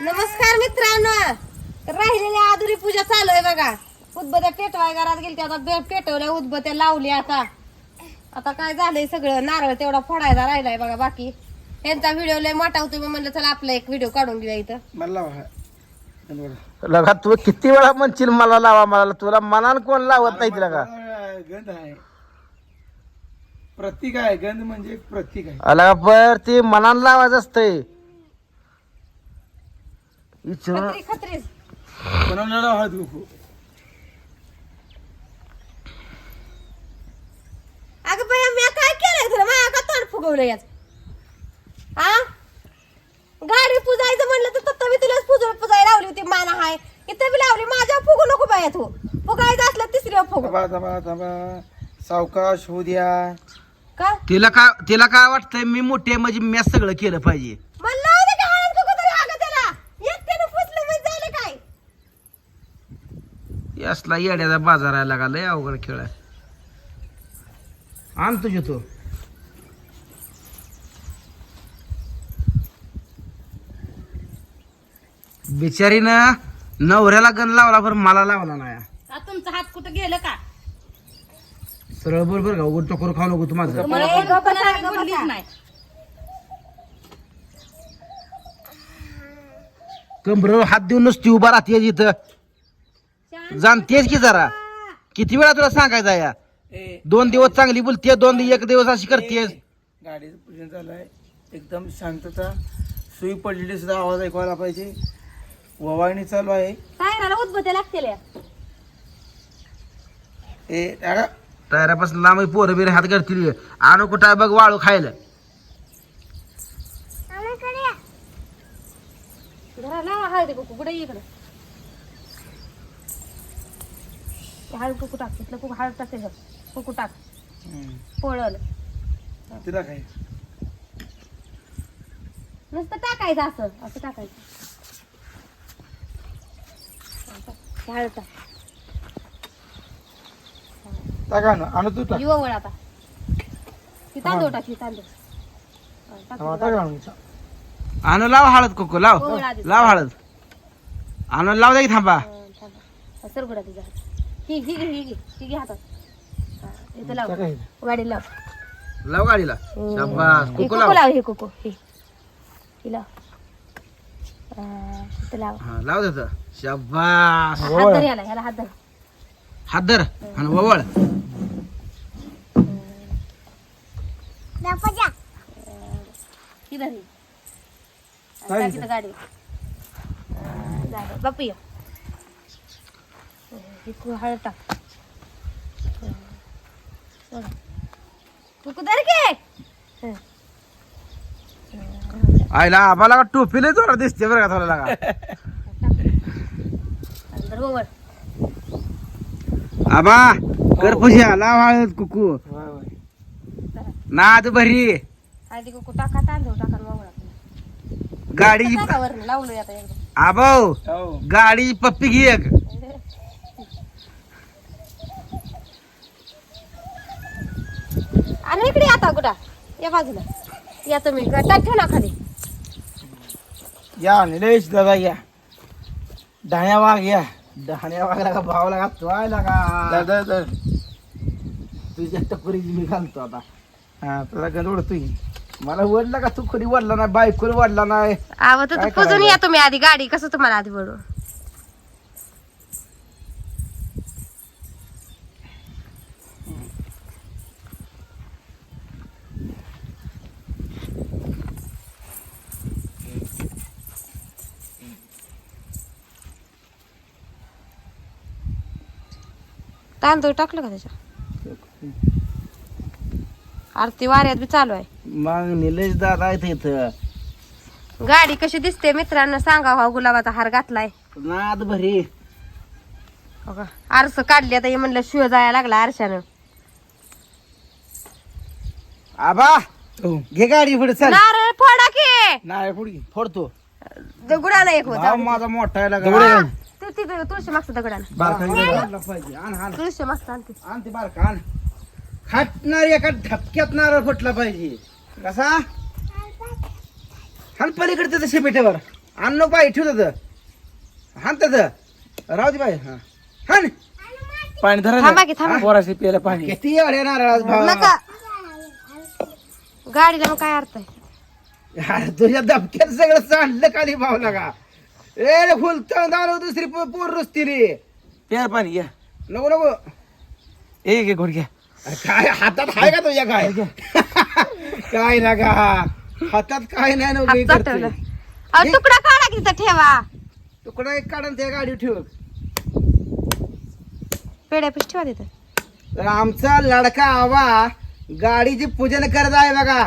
नमस्कार मित्रांनो. राहिलेली आधुरी पूजा चालू आहे बघा. उदबत्या पेटवाय घरात गेली आता बे- पेटवल्या उदबत्या लावली आता. आता काय झालंय सगळं? नारळ तेवढा फोडायचा राहिलाय बघा बाकी. यांचा व्हिडिओ लय मोठा होतो मी म्हणलं चला आपला एक व्हिडिओ काढून घेऊया इथं. मला लावा. गंधवडा. लगा तू किती वेळा म्हणशील मला लावा मला तुला मनान कोण लावत नाही तिला का? गंध आहे. प्रतीक आहे. गंध म्हणजे प्रतीक आहे. लगा पर ते मनान लावायचं असतंय. विचार खत्री खत्रीच बनवलेला हळद कुकू अगं बाई मी काय केलंय तुला? माझ्या का तोंड फुगवलं याच. हा? गाडी पुजायचं म्हणलं तर तत्ता मी तुलाच पुजून पुजायला लावली होती माना हाय. इथं बी लावली माझ्या फुगू नको बाया तू. फुगायचं असलं तिसरी फुगू. थांबा थांबा थांबा. सावकाश होऊ द्या. का? तिला काय तिला काय वाटतंय मी मोठे म्हणजे मी सगळं केलं पाहिजे मला लावू दे का हळद कुकू तरी अगं त्याला एकट्यानं पुसलं म्हणजे झालं काय असला येड्याचा बाजार आहे लागा लय अवघड खेळ आहे. आण तुझे तो. बिचारीनं नवऱ्याला गण लावला पण मला लावला नाही. तुमचा हात कुठं गेलं का? सरळ बरोबर का उघड टोकर खाऊ नको तू माझं. नाही. कमरेवर हात देऊन नुसती उभा राहते इथं. जाणतेच की जरा. किती वेळा तुला सांगायचं या ए दोन दिवस चांगली बोलते दोन दि- एक दिवस अशी करतेस गाडीचं पूजन झालं आहे एकदम शांतता. सुई पडलेली सुद्धा आवाज ऐकवायला पाहिजे. ववाळणी चालू आहे. टायराला उदबत्या लागतील या. ए अगं, टायरापासून लांब पोरं बिर हात करतील. आणू कुठं आहे बघ वाळू खायला. घरा लावा हळदी कुकू कुठे इकडं ते हळद कुकू टाक तिथलं कुकू हळद टाक त्याच्यात कुकू टाक. पोळल तिला काय नुसतं टाकायचं असं असं टाकायचं. हळद टाक टाका ना आणू तू टाक. युवा वळ आता. ती तांदूळ टाक आणू. लाव हळद कोको लाव. लाव हळद. आणून लाव दे थांबा. सरगुडा ही ही घे ही घे ही घे हातात. हा, इथं लाव. गाडी लाव. लाव गाडीला. शाबास. ही कोको कुकू लाव? लाव ही कुकू ही. ही लाव. हा, इथं लाव. हा लाव देत शाबास. हात धर याला हात धर. हात धर आणि ववळ ही धर ही. काय टाक इथं? इथं गाडी. बापू ये. ही कु- हळद टाक सोड. कुकू धर के हं. आईला आम्हाला टोपी लय जोरात दिसते बरं का तुला लागा अंदर ओवळ आबा कर पुशा लाव हळद कुकू. नाद भरी कुकू टाका तांदूळ टाका गाडी लावलोय आता आबाव हो. गाडी पप्पी घे एक आणि इकडे आता कुठं? या बाजूला. या तुम्ही. टाक ठेव ना खाली. या निलेश दादा या. ढाण्या वाघ या. डहाण्या वागला का भाव लागा तो आहे लागा दादा दादा. तुझ्या टपरीची मी घालतो आता. हा तुला मला वडला का तू? कधी वडला नाही बायकोला वडला नाही. आव तर पुजून? या तुम्ही आधी. गाडी कसं तुम्हाला आधी बडू तांदूळ टाकलं का त्याच्या? आरती वाऱ्यात बी चालू आहे. मग निलेश दादा आहेत इथं. गाडी कशी दिसते मित्रांनो? सांगा हा गुलाबाचा हार घातलाय. नाद भरी. हो का? आरस काढली आता हे म्हणलं शिव जायला लागला आरशानं. आबा हो. घे गाडी पुढे चल. नारळ फोडा की. नाही पुढे फोडतो. भाव होता माझा मोठा आहे तिथे तुळशी मागचं दगडाला पाहिजे. आण आण. तुळशी मागचं आणते आण ते बारका आण. खाटणार एका धपक्यात नारळ फुटला पाहिजे. कसा? हान पलीकडे त्या शिपेटेवर अन्न पाय ठेव तर हान तर राहू दे बाई. हा. हान. पाणी धरा थांबा की, थांबा. पोराशी प्यायला पाणी. किती अडे नारळ भाव? नका. गाडीला मग काय अर्थ आहे? अरे तुझ्या धपक्यात सगळं सांडलं खाली भाव लागा? ए फुलतं दारू दुसरी पो- पोर रुसती प्यायला पाणी घ्या नको नको. एक एक घोट घ्या. अरे काय हातात आहे का तुझ्या काय? काय ना का? हातात काय नाही हात नव्हतं चाटवलं अहो, तुकडा काढा की तिथं ठेवा. तुकडा एक काढून त्या गाडी ठेव. पेड्या पिश ठेवा तिथं. तर आमचा लडका आवा गाडीचे पूजन करत आहे बघा.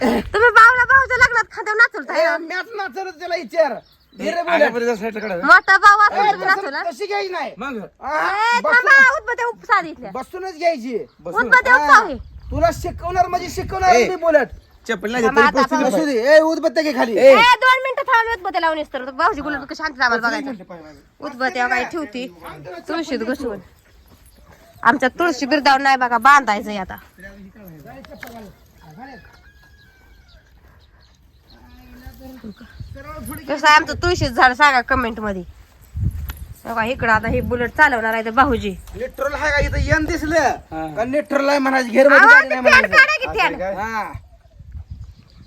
तुम्ही भावला भाऊच्या लग्नात खात्यावर नाचवताय मॅच नाचरच त्याला विचार. धीरे बोल. साईडला काढा मोठा भाऊ ए, असेल तुम्ही तसं- नाचवला? तशी घ्यायची नाही? मग? हा, ए, बसून- थांबा उदबत्या उपसा इथल्या बसूनच घ्यायची. उदबत्या उपसा हा. आहे तुला शिकवणार म्हणजे शिकवणार ए. मी बोलत. चप्पल नाही थांबा, आता दे. ए घे खाली. ए, दोन मिनिटं थांबले उदबत्या लावून येस तर. भाऊजी गुलाब कशी शांत आम्हाला बघायचं. उदबत्या काय ठेवती. तुळशीत घुसवून आमच्या तुळशी बिरदावर नाही बघा बांधायचंय आता. कसं आहे आमचं तुळशीच झाड सांगा कमेंटमध्ये. बघा इकडं आता हे बुलेट चालवणार आहे ते भाऊजी. नेट्रोल आहे का? इथं येण दिसलं. का नेट्रोल आहे म्हणायची? घेरमध्ये ते गाडी नाही फॅन म्हणायचं. काढा की फॅन काय? हा.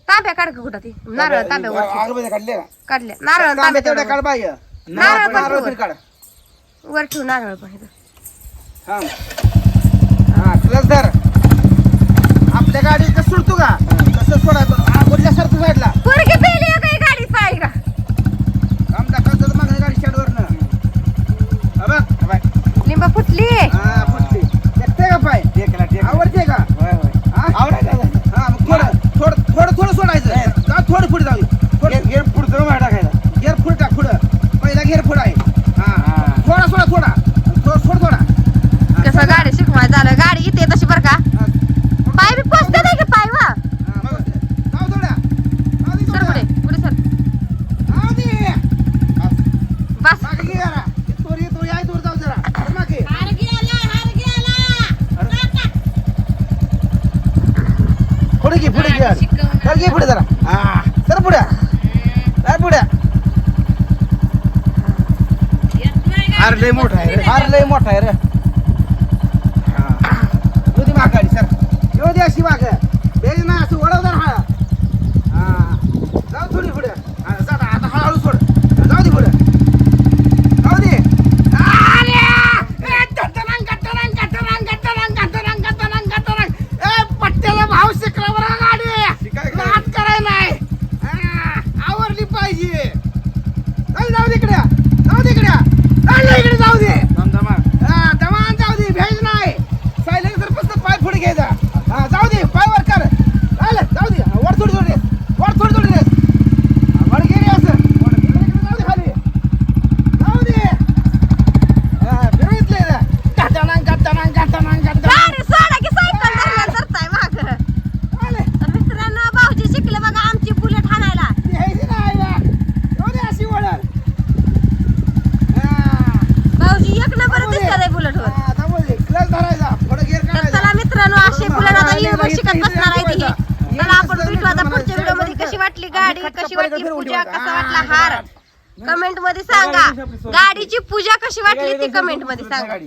तांब्या काढ का कुठं ती? नारळ तांब्यावर अगरबत्त्या काढल्या का? काढले नारळ तांब्या तांब्या तेवढ्या तेवढं काढ पाहिजे नारळ पण काढ. वर ठेवू नारळ पण इथं. हा. हा क्लच धर. आपल्या गाडीत कसं सोडतो का? तसं सोडायचं बोलल्या सरतो साईडला पोरगी पेली आहे काही गाडीत पाहिजे का काम दाखवतो मागणी गाडी स्टँडवरनं हा बघ, हा बघ. लिंब फुटली हा, फुटली. टेकते का पाय टेकला, टेकला. आवडते का होय, होय. हा? आवडायचं. हा, मग थोडं थोडं थोडं थोडं सोडायचं जा थोडं पुढे जाऊ गेर- गेर पुढचं. घेर पुढे टाक पुढं पहिला घेर पुढं आहे हा हा. थोडा सोडा थोडा थोडा सोड थोडा कसं गाडी शिकवाय झालं गाडी येते तशी बरं का हा. पाय बी पोचते नाही की पाय वा हा, मग जाऊ थोड्या जाऊ दे सर थोड्या. पुढे पुढे सर जाऊ दे. बस मागे घे जरा. इथवर ये, इथवर या, इथवर जाऊ जरा. अरे मागे. पुढे घे पुढे घे चल घे पुढे जरा. हा सर पुढे. काय पुढे. अरे लय मोठा आहे रे. फार लय मोठा आहे रे. हा. येऊ दे माग गाडी सर येऊ दे अशी माग बेज ना असं वडवदार हा हा जाऊ थोडी पुढे हा, जा आता आता हळूहळू सोड जाऊ दे पुढे जाऊ दे अरे! ए, गटरंग, गटरंग, गटरंग, गटरंग, गटरंग, गटरंग, गटरंग. ए, पट्ट्याला भाव शिकला बरं का गाडी शिकाय काय? नाद कराय नाही हा, आवरली पाहिजे जाऊ दे, जाऊ दे इकडे जाऊ दे इकडे जाऊ दे इकडे जाऊ दे थांब, थांबा. हा, दमान जाऊ दे भेज नाही सायलेन्सर फक्त पाय पुढे घ्यायचा हा जाऊ दे पाय वर कर चालेल जाऊ दे वर थोडी थोडी वर थोडी थोडी रेस वर घे रे असं वर इकडे इकडे जाऊ दे खाली जाऊ दे हा फिरवितले गटाना गटाना गटाना गटाना गाडी सोडा की सायकल धरल्या सरताय माग चालेल तर मित्रांनो भाऊजी शिकले बघा आमची बुलेट हाणायला घ्यायची नाही बा जाऊ दे अशी वळण हा भाऊजी एक नंबर दिसत बुलेट वर हा, थांबू दे. क्लच धरायचा पुढे गेअर तर काढायचा चला मित्रांनो येऊन शिकत बसणार आहे चला आपण भेटू आता पुढच्या व्हिडिओमध्ये कशी वाटली गाडी? कशी वाटली पूजा? कसा वाटला हार? कमेंटमध्ये सांगा. गाडीची पूजा कशी वाटली ती कमेंटमध्ये सांगा.